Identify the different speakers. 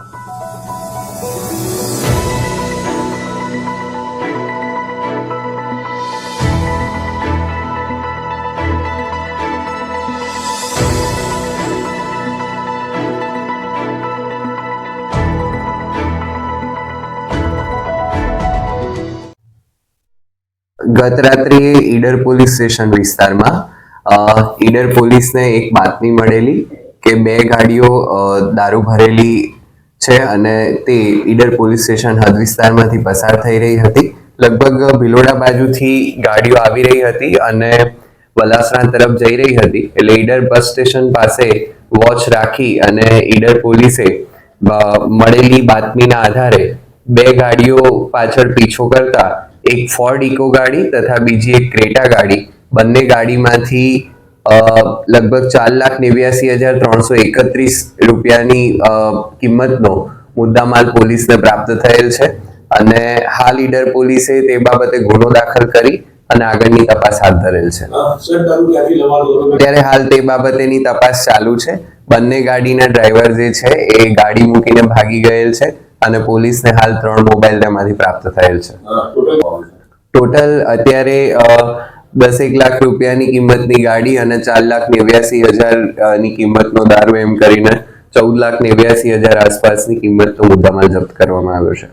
Speaker 1: ગત રાત્રે Idar police station વિસ્તારમાં ઈડર પોલીસને એક બાતમી મળેલી કે બે ગાડીઓ દારૂ ભરેલી છે અને તે ઈડર પોલીસ સ્ટેશન હદ વિસ્તારમાંથી પસાર થઈ રહી હતી. લગભગ ભિલોડા બાજુથી ગાડીઓ આવી રહી હતી અને વલાસણા તરફ જઈ રહી હતી. એટલે ઈડર બસ સ્ટેશન પાસે વોચ રાખી અને ઈડર પોલીસે મળેલી બાતમીના આધારે બે ગાડીઓ પાછળ પીછો કરતા, એક ફોર્ડ ઇકો ગાડી તથા બીજી એક ક્રેટા ગાડી. બંને ગાડીમાંથી લગભગ ચાર લાખ નેવ્યાસી હજાર ત્રણસો એકત્રીસ રૂપિયાની કિંમતનો મુદ્દામાલ પોલીસને પ્રાપ્ત થયેલ છે. અને હાલ ઈડર પોલીસે તે બાબતે ગુનો દાખલ કરી અને આગળની તપાસ હાથ ધરેલ છે. અત્યારે હાલ તે બાબતેની તપાસ ચાલુ છે. બંને ગાડીના ડ્રાઈવર જે છે એ ગાડી મૂકીને ભાગી ગયેલ છે અને પોલીસને હાલ ત્રણ મોબાઈલ તેમાંથી પ્રાપ્ત થયેલ છે.
Speaker 2: ટોટલ
Speaker 1: અત્યારે દસેક લાખ રૂપિયાની કિંમતની ગાડી અને ચાર લાખ નેવ્યાસી હજાર અ, ની કિંમતનો દારૂ એમ કરીને ચૌદ લાખ નેવ્યાસી હજાર આસપાસની કિંમતનો મુદ્દામાલ જપ્ત કરવામાં આવ્યો છે.